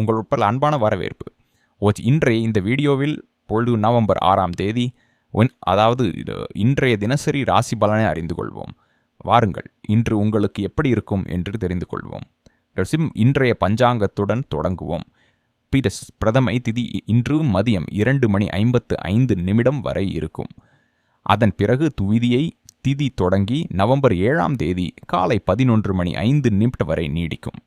உங்கள் உட்பட அன்பான வரவேற்பு. இன்றைய இந்த வீடியோவில் பொழுது நவம்பர் ஆறாம் தேதி அதாவது இன்றைய தினசரி ராசி பலனை அறிந்து கொள்வோம். வாருங்கள் இன்று உங்களுக்கு எப்படி இருக்கும் என்று தெரிந்து கொள்வோம். ரசிம் இன்றைய பஞ்சாங்கத்துடன் தொடங்குவோம். பிரஸ் பிரதமை திதி இன்று மதியம் இரண்டு மணி ஐம்பத்து ஐந்து நிமிடம் வரை இருக்கும். அதன் பிறகு துவிதியை திதி தொடங்கி நவம்பர் ஏழாம் தேதி காலை பதினொன்று மணி ஐந்து நிமிடம் வரை நீடிக்கும்.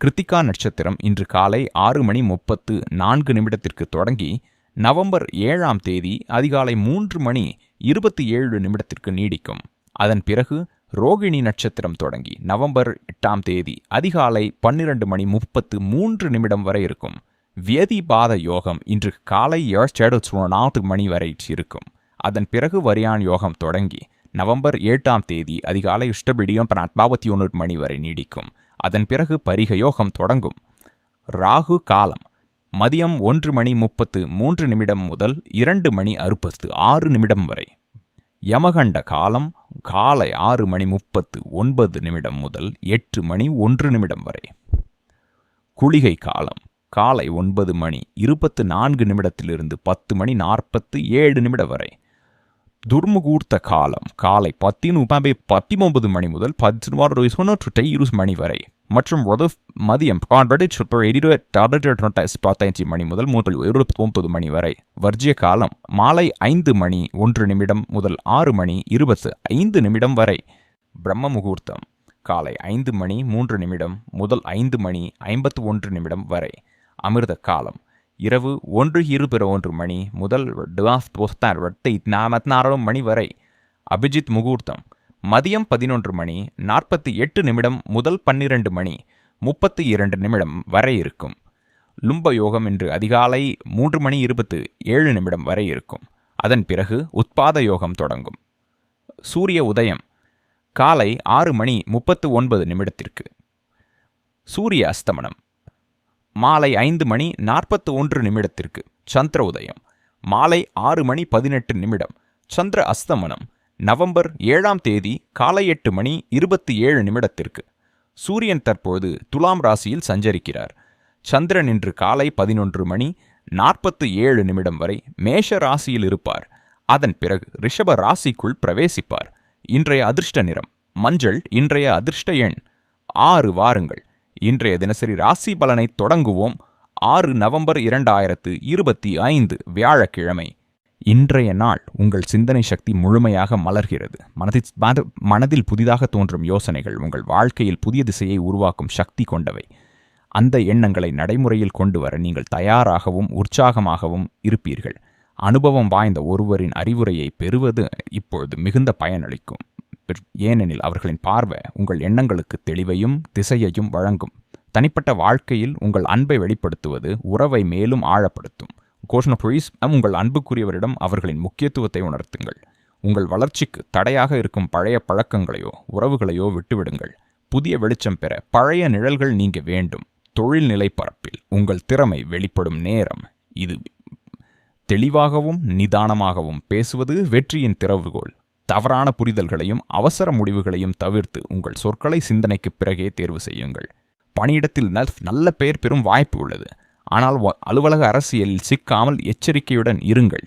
கிருத்திகா நட்சத்திரம் இன்று காலை ஆறு மணி முப்பத்து நான்கு நிமிடத்திற்கு தொடங்கி நவம்பர் ஏழாம் தேதி அதிகாலை மூன்று மணி இருபத்தி ஏழு நிமிடத்திற்கு நீடிக்கும். அதன் பிறகு ரோகிணி நட்சத்திரம் தொடங்கி நவம்பர் எட்டாம் தேதி அதிகாலை பன்னிரண்டு மணி முப்பத்து மூன்று நிமிடம் வரை இருக்கும். வியதிபாத யோகம் இன்று காலை நான்கு மணி வரை இருக்கும். அதன் பிறகு வரியான் யோகம் தொடங்கி நவம்பர் எட்டாம் தேதி அதிகாலை இஷ்டபிடியம் நாற்பத்தி ஒன்று மணி வரை நீடிக்கும். அதன் பிறகு பரிக யோகம் தொடங்கும். ராகு காலம். மதியம் ஒன்று மணி முப்பத்து மூன்று நிமிடம் முதல் இரண்டு மணி அறுபத்து ஆறு நிமிடம் வரை. யமகண்ட காலம். காலை ஆறு மணி முப்பத்து ஒன்பது நிமிடம் முதல் எட்டு மணி ஒன்று நிமிடம் வரை. குளிகை காலம். காலை ஒன்பது மணி இருபத்து நான்கு நிமிடத்திலிருந்து பத்து மணி நாற்பத்து ஏழு நிமிடம் வரை. துர்முகூர்த்த காலம். காலை பத்தின் பத்தி பத்திமொன்பது மணி முதல் பதினோரு தொண்ணூற்றி இருபது மணி வரை மற்றும் ஒரு மதியம் பத்தஞ்சு மணி முதல் மூன்று இருபத்தி ஒன்பது மணி வரை. வர்ஜிய காலம் மாலை ஐந்து மணி ஒன்று நிமிடம் முதல் ஆறு மணி இருபத்து ஐந்து நிமிடம் வரை. பிரம்ம முகூர்த்தம் காலை ஐந்து மணி மூன்று நிமிடம் முதல் ஐந்து மணி ஐம்பத்து ஒன்று நிமிடம் வரை. அமிர்த காலம் இரவு ஒன்று இருபிற ஒன்று மணி முதல் நாற்பத்தி மணி வரை. அபிஜித் முகூர்த்தம். மதியம் பதினொன்று மணி நாற்பத்தி எட்டு நிமிடம் முதல் பன்னிரண்டு மணி முப்பத்தி இரண்டு நிமிடம் வரை இருக்கும். லும்ப யோகம் இன்று அதிகாலை மூன்று மணி இருபத்து ஏழு நிமிடம் வரை இருக்கும். அதன் பிறகு உத்பாத யோகம் தொடங்கும். சூரிய உதயம். காலை ஆறு மணி முப்பத்து ஒன்பது நிமிடத்திற்கு. சூரிய அஸ்தமனம். மாலை ஐந்து மணி நாற்பத்து ஒன்று நிமிடத்திற்கு சந்திர உதயம். மாலை ஆறு மணி பதினெட்டு நிமிடம் சந்திர அஸ்தமனம். நவம்பர் ஏழாம் தேதி காலை எட்டு மணி இருபத்தி ஏழு நிமிடத்திற்கு. சூரியன் தற்போது துலாம் ராசியில் சஞ்சரிக்கிறார். சந்திரன் இன்று காலை பதினொன்று மணி நாற்பத்து ஏழு நிமிடம் வரை மேஷ ராசியில் இருப்பார். அதன் பிறகு ரிஷப ராசிக்குள் பிரவேசிப்பார். இன்றைய அதிர்ஷ்ட நிறம் மஞ்சள் இன்றைய அதிர்ஷ்ட எண். ஆறு வாருங்கள் இன்றைய தினசரி ராசி பலனை தொடங்குவோம். ஆறு நவம்பர் இரண்டாயிரத்து இருபத்தி ஐந்து வியாழக்கிழமை. இன்றைய நாள் உங்கள் சிந்தனை சக்தி முழுமையாக மலர்கிறது. மனதில் மத- மனதில் புதிதாக தோன்றும் யோசனைகள் உங்கள் வாழ்க்கையில் புதிய திசையை உருவாக்கும் சக்தி கொண்டவை. அந்த எண்ணங்களை நடைமுறையில் கொண்டு வர நீங்கள் தயாராகவும் உற்சாகமாகவும் இருப்பீர்கள். அனுபவம் வாய்ந்த ஒருவரின் அறிவுரையை பெறுவது இப்பொழுது மிகுந்த பயனளிக்கும். ஏனெனில் அவர்களின் பார்வை உங்கள் எண்ணங்களுக்கு தெளிவையும் திசையையும் வழங்கும். தனிப்பட்ட வாழ்க்கையில் உங்கள் அன்பை வெளிப்படுத்துவது உறவை மேலும் ஆழப்படுத்தும். கோஷன உங்கள் அன்புக்குரியவரிடம் அவர்களின் முக்கியத்துவத்தை உணர்த்துங்கள். உங்கள் வளர்ச்சிக்கு தடையாக இருக்கும் பழைய பழக்கங்களையோ உறவுகளையோ விட்டுவிடுங்கள். புதிய வெளிச்சம் பெற பழைய நிழல்கள் நீங்க வேண்டும். தொழில்நிலை பரப்பில் உங்கள் திறமை வெளிப்படும் நேரம் இது. தெளிவாகவும் நிதானமாகவும் பேசுவது வெற்றியின் திறவுகோள் தவறான புரிதல்களையும் அவசர முடிவுகளையும் தவிர்த்து உங்கள் சொற்களை சிந்தனைக்கு பிறகே தேர்வு செய்யுங்கள். பணியிடத்தில் நல்- நல்ல பெயர் பெறும் வாய்ப்பு உள்ளது. ஆனால் அலுவலக அரசியலில் சிக்காமல் எச்சரிக்கையுடன் இருங்கள்.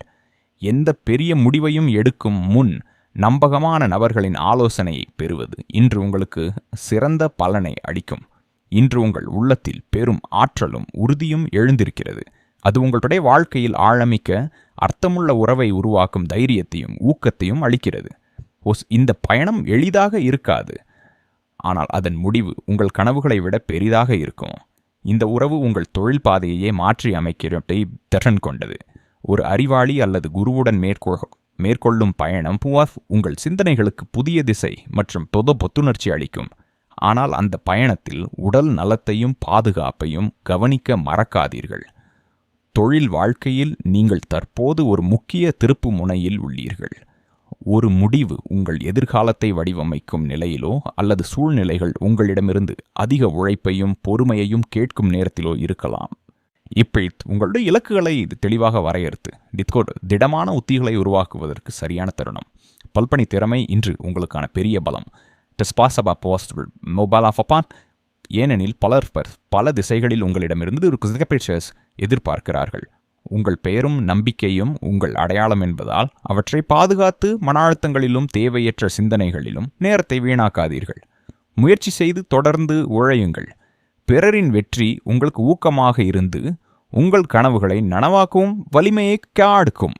எந்த பெரிய முடிவையும் எடுக்கும் முன் நம்பகமான நபர்களின் ஆலோசனையை பெறுவது இன்று உங்களுக்கு சிறந்த பலனை அளிக்கும். இன்று உங்கள் உள்ளத்தில் பெரும் ஆற்றலும் உறுதியும் எழுந்திருக்கிறது. அது உங்களுடைய வாழ்க்கையில் ஆழமிக்க அர்த்தமுள்ள உறவை உருவாக்கும் தைரியத்தையும் ஊக்கத்தையும் அளிக்கிறது. ஒஸ் இந்த பயணம் எளிதாக இருக்காது. ஆனால் அதன் முடிவு உங்கள் கனவுகளை விட பெரிதாக இருக்கும். இந்த உறவு உங்கள் தொழில் பாதையையே மாற்றி அமைக்கிறதை திறன் கொண்டது. ஒரு அறிவாளி அல்லது குருவுடன் மேற்கொள் மேற்கொள்ளும் பயணம் புவாஃப் உங்கள் சிந்தனைகளுக்கு புதிய திசை மற்றும் பொது புத்துணர்ச்சி அளிக்கும். ஆனால் அந்த பயணத்தில் உடல் நலத்தையும் பாதுகாப்பையும் கவனிக்க மறக்காதீர்கள். தொழில் வாழ்க்கையில் நீங்கள் தற்போது ஒரு முக்கிய திருப்பு முனையில் உள்ளீர்கள். ஒரு முடிவு உங்கள் எதிர்காலத்தை வடிவமைக்கும் நிலையிலோ அல்லது சூழ்நிலைகள் உங்களிடமிருந்து அதிக உழைப்பையும் பொறுமையையும் கேட்கும் நேரத்திலோ இருக்கலாம். இப்படி உங்களுடைய இலக்குகளை இது தெளிவாக வரையறுத்து டிஸ்கோட் திடமான உத்திகளை உருவாக்குவதற்கு சரியான தருணம். பல்பணி திறமை இன்று உங்களுக்கான பெரிய பலம். டெஸ்பாசபா போஸ்ட் மொபைல் ஆஃப் அப்பான் ஏனெனில் பலர் பல திசைகளில் உங்களிடமிருந்து ஒரு பிக்சர்ஸ் எதிர்பார்க்கிறார்கள். உங்கள் பெயரும் நம்பிக்கையும் உங்கள் அடையாளம் என்பதால் அவற்றை பாதுகாத்து மன அழுத்தங்களிலும் தேவையற்ற சிந்தனைகளிலும் நேரத்தை வீணாக்காதீர்கள். முயற்சி செய்து தொடர்ந்து உழையுங்கள். பிறரின் வெற்றி உங்களுக்கு ஊக்கமாக இருந்து உங்கள் கனவுகளை நனவாக்கவும் வலிமையை காடுக்கும்.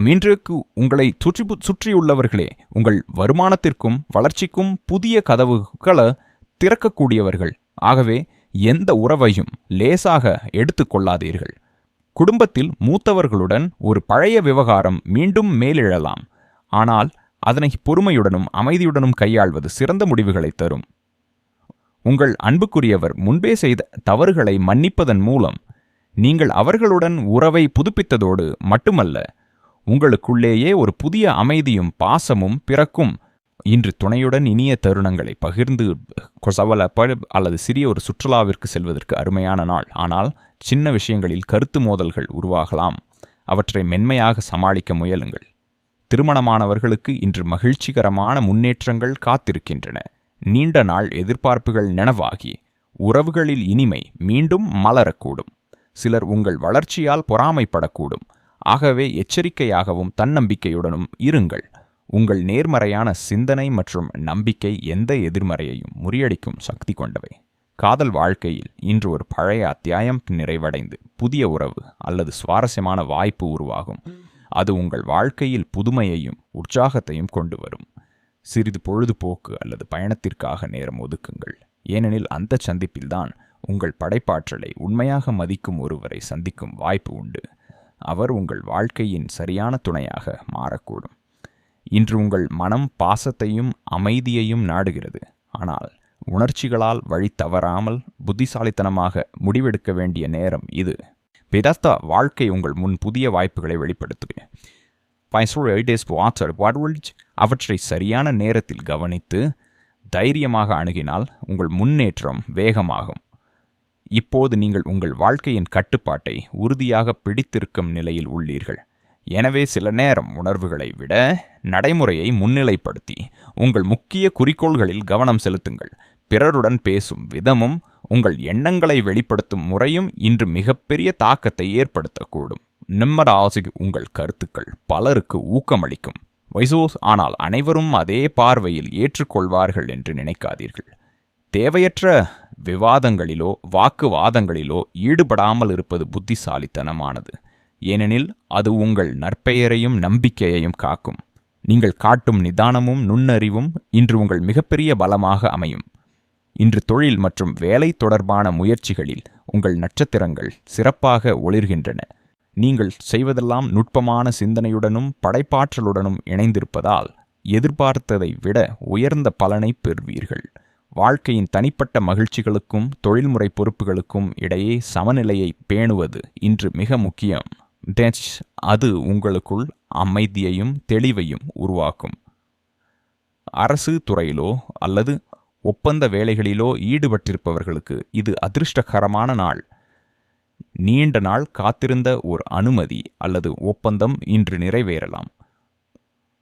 மீன்றுக்கு உங்களை சுற்றி சுற்றியுள்ளவர்களே உங்கள் வருமானத்திற்கும் வளர்ச்சிக்கும் புதிய கதவுகளை திறக்கக்கூடியவர்கள். ஆகவே எந்த உறவையும் லேசாக எடுத்துக்கொள்ளாதீர்கள் குடும்பத்தில் மூத்தவர்களுடன் ஒரு பழைய விவகாரம் மீண்டும் மேலெழலாம். ஆனால் அதனை பொறுமையுடனும் அமைதியுடனும் கையாள்வது சிறந்த முடிவுகளை தரும். உங்கள் அன்புக்குரியவர் முன்பே செய்த தவறுகளை மன்னிப்பதன் மூலம் நீங்கள் அவர்களுடன் உறவை புதுப்பித்ததோடு மட்டுமல்ல உங்களுக்குள்ளேயே ஒரு புதிய அமைதியும் பாசமும் பிறக்கும் இன்று துணையுடன் இனிய தருணங்களை பகிர்ந்து கொசவல அல்லது சிறிய ஒரு சுற்றுலாவிற்கு செல்வதற்கு அருமையான நாள். ஆனால் சின்ன விஷயங்களில் கருத்து மோதல்கள் உருவாகலாம். அவற்றை மென்மையாக சமாளிக்க முயலுங்கள். திருமணமானவர்களுக்கு இன்று மகிழ்ச்சிகரமான முன்னேற்றங்கள் காத்திருக்கின்றன. நீண்ட நாள் எதிர்பார்ப்புகள் நனவாகி உறவுகளில் இனிமை மீண்டும் மலரக்கூடும். சிலர் உங்கள் வளர்ச்சியால் பொறாமைப்படக்கூடும். ஆகவே எச்சரிக்கையாகவும் தன்னம்பிக்கையுடனும் இருங்கள். உங்கள் நேர்மறையான சிந்தனை மற்றும் நம்பிக்கை எந்த எதிர்மறையையும் முறியடிக்கும் சக்தி கொண்டவை. காதல் வாழ்க்கையில் இன்று ஒரு பழைய அத்தியாயம் நிறைவடைந்து புதிய உறவு அல்லது சுவாரஸ்யமான வாய்ப்பு உருவாகும். அது உங்கள் வாழ்க்கையில் புதுமையையும் உற்சாகத்தையும் கொண்டு வரும். சிறிது பொழுதுபோக்கு அல்லது பயணத்திற்காக நேரம் ஒதுக்குங்கள். ஏனெனில் அந்த சந்திப்பில்தான் உங்கள் படைப்பாற்றலை உண்மையாக மதிக்கும் ஒருவரை சந்திக்கும் வாய்ப்பு உண்டு. அவர் உங்கள் வாழ்க்கையின் சரியான துணையாக மாறக்கூடும். இன்று உங்கள் மனம் பாசத்தையும் அமைதியையும் நாடுகிறது. ஆனால் உணர்ச்சிகளால் வழி தவறாமல் புத்திசாலித்தனமாக முடிவெடுக்க வேண்டிய நேரம் இது. பிதஸ்தா வாழ்க்கை உங்கள் முன் புதிய வாய்ப்புகளை வெளிப்படுத்துவே பைசோடைடேஸ் அவற்றை சரியான நேரத்தில் கவனித்து தைரியமாக அணுகினால் உங்கள் முன்னேற்றம் வேகமாகும். இப்போது நீங்கள் உங்கள் வாழ்க்கையின் கட்டுப்பாட்டை உறுதியாக பிடித்திருக்கும் நிலையில் உள்ளீர்கள். எனவே சில நேரம் உணர்வுகளை விட நடைமுறையை முன்னிலைப்படுத்தி உங்கள் முக்கிய குறிக்கோள்களில் கவனம் செலுத்துங்கள். பிறருடன் பேசும் விதமும் உங்கள் எண்ணங்களை வெளிப்படுத்தும் முறையும் இன்று மிகப்பெரிய தாக்கத்தை ஏற்படுத்தக்கூடும். நிம்மராசி உங்கள் கருத்துக்கள் பலருக்கு ஊக்கமளிக்கும். வைசோஸ் ஆனால் அனைவரும் அதே பார்வையில் ஏற்றுக்கொள்வார்கள் என்று நினைக்காதீர்கள். தேவையற்ற விவாதங்களிலோ வாக்குவாதங்களிலோ ஈடுபடாமல் இருப்பது புத்திசாலித்தனமானது. ஏனெனில் அது உங்கள் நற்பெயரையும் நம்பிக்கையையும் காக்கும். நீங்கள் காட்டும் நிதானமும் நுண்ணறிவும் இன்று உங்கள் மிகப்பெரிய பலமாக அமையும். இன்று தொழில் மற்றும் வேலை தொடர்பான முயற்சிகளில் உங்கள் நட்சத்திரங்கள் சிறப்பாக ஒளிர்கின்றன. நீங்கள் செய்வதெல்லாம் நுட்பமான சிந்தனையுடனும் படைப்பாற்றலுடனும் இணைந்திருப்பதால் எதிர்பார்த்ததை விட உயர்ந்த பலனை பெறுவீர்கள். வாழ்க்கையின் தனிப்பட்ட மகிழ்ச்சிகளுக்கும் தொழில்முறை பொறுப்புகளுக்கும் இடையே சமநிலையை பேணுவது இன்று மிக முக்கியம். டெச் அது உங்களுக்குள் அமைதியையும் தெளிவையும் உருவாக்கும். அரசு துறையிலோ அல்லது ஒப்பந்த வேலைகளிலோ ஈடுபட்டிருப்பவர்களுக்கு இது அதிர்ஷ்டகரமான நாள். நீண்ட நாள் காத்திருந்த ஒரு அனுமதி அல்லது ஒப்பந்தம் இன்று நிறைவேறலாம்.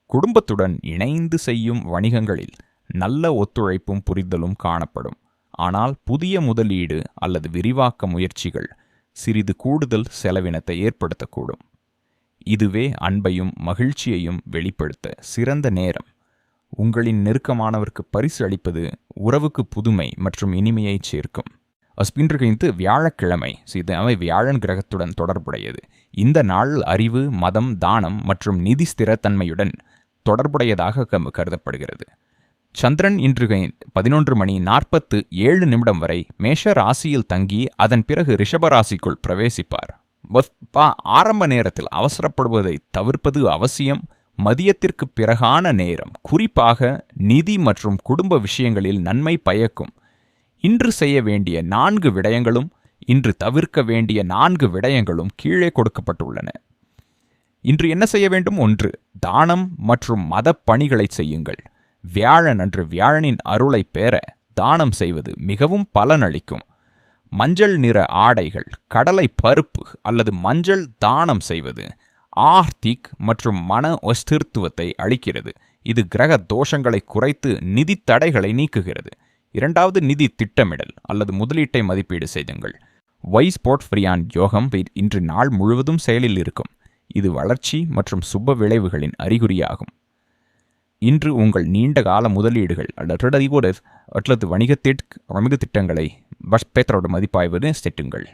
குடும்பத்துடன் இணைந்து செய்யும் வணிகங்களில் நல்ல ஒத்துழைப்பும் புரிதலும் காணப்படும். ஆனால் புதிய முதலீடு அல்லது விரிவாக்க முயற்சிகள் சிறிது கூடுதல் செலவினத்தை ஏற்படுத்தக்கூடும். இதுவே அன்பையும் மகிழ்ச்சியையும் வெளிப்படுத்த சிறந்த நேரம். உங்களின் நெருக்கமானவருக்கு பரிசு அளிப்பது உறவுக்கு புதுமை மற்றும் இனிமையை சேர்க்கும். அஸ்பின்றது வியாழக்கிழமை So, இது அவை வியாழன் கிரகத்துடன் தொடர்புடையது. இந்த நாள் அறிவு மதம் தானம் மற்றும் நிதி ஸ்திரத்தன்மையுடன் தொடர்புடையதாக கருதப்படுகிறது. சந்திரன் இன்று பதினொன்று மணி நாற்பத்து ஏழு நிமிடம் வரை மேஷ ராசியில் தங்கி அதன் பிறகு ரிஷப ராசிக்குள் பிரவேசிப்பார். ஆரம்ப நேரத்தில் அவசரப்படுவதை தவிர்ப்பது அவசியம். மதியத்திற்கு பிறகான நேரம். குறிப்பாக நிதி மற்றும் குடும்ப விஷயங்களில் நன்மை பயக்கும். இன்று செய்ய வேண்டிய நான்கு விடயங்களும் இன்று தவிர்க்க வேண்டிய நான்கு விடயங்களும் கீழே கொடுக்கப்பட்டுள்ளன. இன்று என்ன செய்ய வேண்டும்? ஒன்று தானம் மற்றும் மத பணிகளை செய்யுங்கள். வியாழன் அன்று வியாழனின் அருளை பெற தானம் செய்வது மிகவும் பலனளிக்கும். மஞ்சள் நிற ஆடைகள் கடலை பருப்பு அல்லது மஞ்சள் தானம் செய்வது ஆர்த்திக் மற்றும் மன அஸ்திருத்துவத்தை அளிக்கிறது. இது கிரக தோஷங்களை குறைத்து நிதி தடைகளை நீக்குகிறது. இரண்டாவது நிதி திட்டமிடல் அல்லது முதலீட்டை மதிப்பீடு செய்துங்கள். வைஸ் போர்ட்ஃபரியான் யோகம் இன்று நாள் முழுவதும் செயலில் இருக்கும். இது வளர்ச்சி மற்றும் சுப விளைவுகளின் அறிகுறியாகும். இன்று உங்கள் நீண்ட கால முதலீடுகள் அல்லது அல்லது வணிகத்திற்கு வணிக திட்டங்களை பஸ்பேத்தரோட மதிப்பாய்வது செட்டுங்கள்.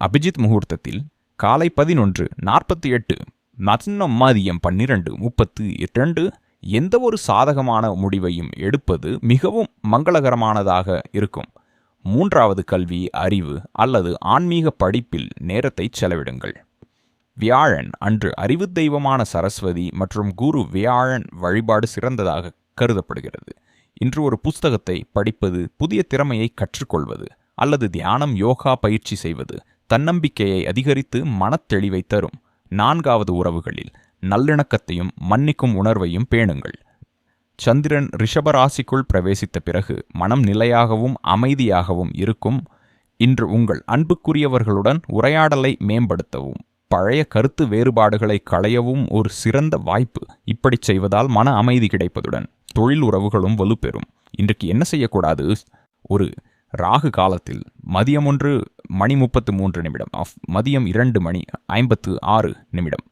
அபிஜித் முகூர்த்தத்தில் காலை பதினொன்று நாற்பத்தி எட்டு மதியம் மதியம் பன்னிரண்டு முப்பத்து இரண்டு எந்த ஒரு சாதகமான முடிவையும் எடுப்பது மிகவும் மங்களகரமானதாக இருக்கும். மூன்றாவது கல்வி அறிவு அல்லது ஆன்மீக படிப்பில் நேரத்தை செலவிடுங்கள். வியாழன் அன்று அறிவு தெய்வமான சரஸ்வதி மற்றும் குரு வியாழன் வழிபாடு சிறந்ததாக கருதப்படுகிறது. இன்று ஒரு புஸ்தகத்தை படிப்பது புதிய திறமையை கற்றுக்கொள்வது அல்லது தியானம் யோகா பயிற்சி செய்வது தன்னம்பிக்கையை அதிகரித்து மனத்தெளிவை தரும். நான்காவது உறவுகளில் நல்லிணக்கத்தையும் மன்னிக்கும் உணர்வையும் பேணுங்கள். சந்திரன் ரிஷபராசிக்குள் பிரவேசித்த பிறகு மனம் நிலையாகவும் அமைதியாகவும் இருக்கும். இன்று உங்கள் அன்புக்குரியவர்களுடன் உரையாடலை மேம்படுத்தவும். பழைய கருத்து வேறுபாடுகளை களையவும் ஒரு சிறந்த வாய்ப்பு. இப்படிச் செய்வதால் மன அமைதி கிடைப்பதுடன் தொழில் உறவுகளும் வலுப்பெறும். இன்றைக்கு என்ன செய்யக்கூடாது? ஒரு ராகு காலத்தில் மதியம் ஒன்று மணி முப்பத்து மூன்று நிமிடம். ஆஃப் மதியம் இரண்டு மணி ஐம்பத்து ஆறு நிமிடம்.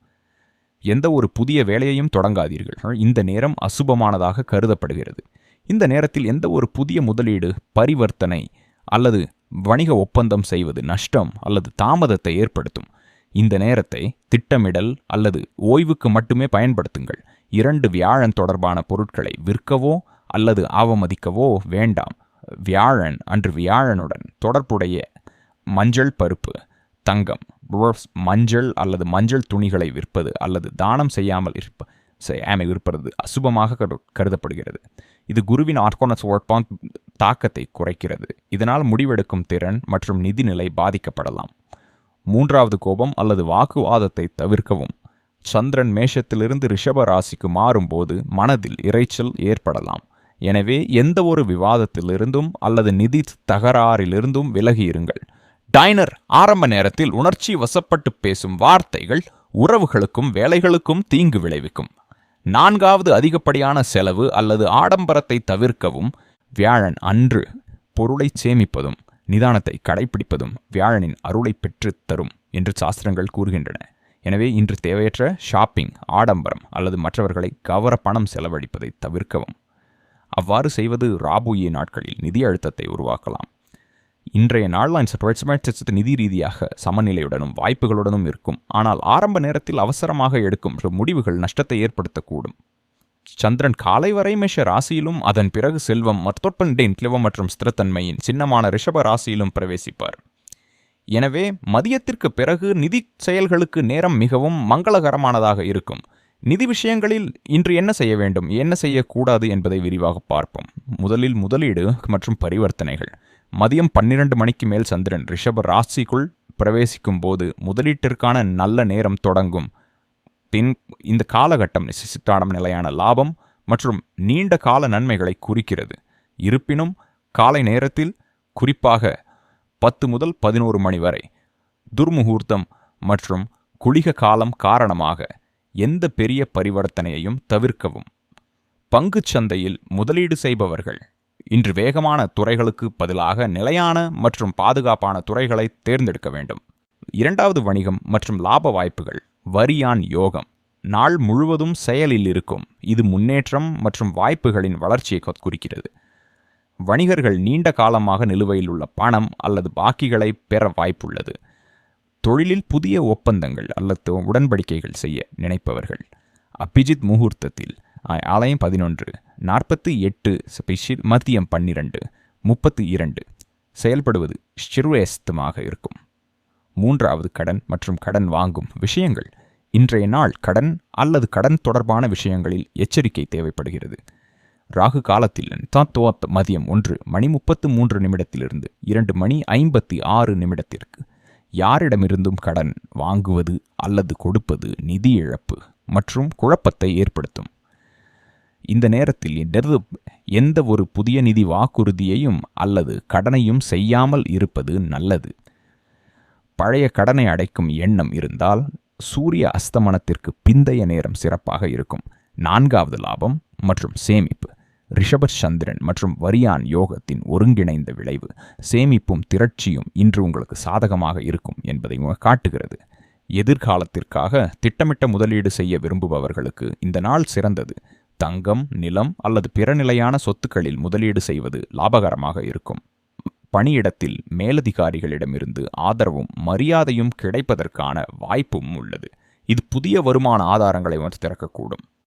எந்த ஒரு புதிய வேலையையும் தொடங்காதீர்கள். இந்த நேரம் அசுபமானதாக கருதப்படுகிறது. இந்த நேரத்தில் எந்த ஒரு புதிய முதலீடு பரிவர்த்தனை அல்லது வணிக ஒப்பந்தம் செய்வது நஷ்டம் அல்லது தாமதத்தை ஏற்படுத்தும். இந்த நேரத்தை திட்டமிடல் அல்லது ஓய்வுக்கு மட்டுமே பயன்படுத்துங்கள். இரண்டு வியாழன் தொடர்பான பொருட்களை விற்கவோ அல்லது அவமதிக்கவோ வேண்டாம். வியாழன் அன்று வியாழனுடன் தொடர்புடைய மஞ்சள் பருப்பு தங்கம் மஞ்சள் அல்லது மஞ்சள் துணிகளை விற்பது அல்லது தானம் செய்யாமல் இருப்ப ஆமை விற்பது அசுபமாக கரு- கருதப்படுகிறது. இது குருவின் ஆர்கோனஸ் ஒர்பான் தாக்கத்தை குறைக்கிறது. இதனால் முடிவெடுக்கும் திறன் மற்றும் நிதிநிலை பாதிக்கப்படலாம். மூன்றாவது கோபம் அல்லது வாக்குவாதத்தை தவிர்க்கவும். சந்திரன் மேஷத்திலிருந்து ரிஷப ராசிக்கு மாறும்போது மனதில் இரைச்சல் ஏற்படலாம். எனவே எந்த ஒரு விவாதத்திலிருந்தும் அல்லது நிதி தகராறிலிருந்தும் விலகியிருங்கள். டைனர் ஆரம்ப நேரத்தில் உணர்ச்சி வசப்பட்டு பேசும் வார்த்தைகள் உறவுகளுக்கும் வேலைகளுக்கும் தீங்கு விளைவிக்கும். நான்காவது அதிகப்படியான செலவு அல்லது ஆடம்பரத்தை தவிர்க்கவும் வியாழன் அன்று பொருளை சேமிப்பதும் நிதானத்தை கடைபிடிப்பதும் வியாழனின் அருளை பெற்றுத் தரும் என்று சாஸ்திரங்கள் கூறுகின்றன. எனவே இன்று தேவையற்ற ஷாப்பிங் ஆடம்பரம் அல்லது மற்றவர்களை கவர பணம் செலவழிப்பதை தவிர்க்கவும். அவ்வாறு செய்வது ராபுய நாட்களில் நிதி அழுத்தத்தை உருவாக்கலாம். இன்றைய நாள்லைன் சற்று நிதி ரீதியாக சமநிலையுடனும் வாய்ப்புகளுடனும் இருக்கும். ஆனால் ஆரம்ப நேரத்தில் அவசரமாக எடுக்கும் முடிவுகள் நஷ்டத்தை ஏற்படுத்தக்கூடும். சந்திரன் காலை வரை மேஷ ராசியிலும் அதன் பிறகு செல்வம் மத்தொற்பண்டேன் கிளவம் மற்றும் ஸ்திரத்தன்மையின் சின்னமான ரிஷப ராசியிலும் பிரவேசிப்பார். எனவே மதியத்திற்கு பிறகு நிதி செயல்களுக்கு நேரம் மிகவும் மங்களகரமானதாக இருக்கும். நிதி விஷயங்களில் இன்று என்ன செய்ய வேண்டும் என்ன செய்யக்கூடாது என்பதை விரிவாக பார்ப்போம். முதலில் முதலீடு மற்றும் பரிவர்த்தனைகள். மதியம் பன்னிரண்டு மணிக்கு மேல் சந்திரன் ரிஷப ராசிக்குள் பிரவேசிக்கும் போது முதலீட்டிற்கான நல்ல நேரம் தொடங்கும். பின் இந்த காலகட்டம் சிட்டாடம் நிலையான லாபம் மற்றும் நீண்ட கால நன்மைகளை குறிக்கிறது. இருப்பினும் காலை நேரத்தில் குறிப்பாக பத்து முதல் பதினோரு மணி வரை துர்முகூர்த்தம் மற்றும் குளிக காலம் காரணமாக எந்த பெரிய பரிவர்த்தனையையும் தவிர்க்கவும். பங்குச் சந்தையில் முதலீடு செய்பவர்கள் இன்று வேகமான துறைகளுக்கு பதிலாக நிலையான மற்றும் பாதுகாப்பான துறைகளை தேர்ந்தெடுக்க வேண்டும். இரண்டாவது வணிகம் மற்றும் லாப வாய்ப்புகள். வரியான் யோகம். நாள் முழுவதும் செயலில் இருக்கும் இது முன்னேற்றம் மற்றும் வாய்ப்புகளின் வளர்ச்சியை குறிக்கிறது. வணிகர்கள் நீண்ட காலமாக நிலுவையில் உள்ள பணம் அல்லது பாக்கிகளை பெற வாய்ப்புள்ளது. தொழிலில் புதிய ஒப்பந்தங்கள் அல்லது உடன்படிக்கைகள் செய்ய நினைப்பவர்கள். அபிஜித் முகூர்த்தத்தில் ஆலயம் பதினொன்று நாற்பத்தி எட்டு ஸ்பெஷில் மதியம் பன்னிரண்டு முப்பத்தி இரண்டு. செயல்படுவது சிறுவேஸ்தமாக இருக்கும். மூன்றாவது கடன் மற்றும் கடன் வாங்கும் விஷயங்கள். இன்றைய நாள் கடன் அல்லது கடன் தொடர்பான விஷயங்களில் எச்சரிக்கை தேவைப்படுகிறது. ராகு காலத்தில் தத்துவத் மதியம் ஒன்று மணி முப்பத்து மூன்று நிமிடத்திலிருந்து இரண்டு மணி ஐம்பத்தி ஆறு நிமிடத்திற்கு. யாரிடமிருந்தும் கடன் வாங்குவது அல்லது கொடுப்பது நிதி இழப்பு மற்றும் குழப்பத்தை ஏற்படுத்தும். இந்த நேரத்தில் எந்த- ஒரு புதிய நிதி வாக்குறுதியையும் அல்லது கடனையும் செய்யாமல் இருப்பது நல்லது. பழைய கடனை அடைக்கும் எண்ணம் இருந்தால் சூரிய அஸ்தமனத்திற்கு பிந்தைய நேரம் சிறப்பாக இருக்கும். நான்காவது லாபம் மற்றும் சேமிப்பு. ரிஷப சந்திரன் மற்றும் வரியான் யோகத்தின் ஒருங்கிணைந்த விளைவு. சேமிப்பும் திரட்சியும் இன்று உங்களுக்கு சாதகமாக இருக்கும் என்பதை காட்டுகிறது. எதிர்காலத்திற்காக திட்டமிட்ட முதலீடு செய்ய விரும்புபவர்களுக்கு இந்த நாள் சிறந்தது. தங்கம் நிலம் அல்லது பிற நிலையான சொத்துக்களில் முதலீடு செய்வது லாபகரமாக இருக்கும். பணியிடத்தில் மேலதிகாரிகளிடமிருந்து ஆதரவும் மரியாதையும் கிடைப்பதற்கான வாய்ப்பும் உள்ளது. இது புதிய வருமான ஆதாரங்களை வந்து திறக்கக்கூடும்.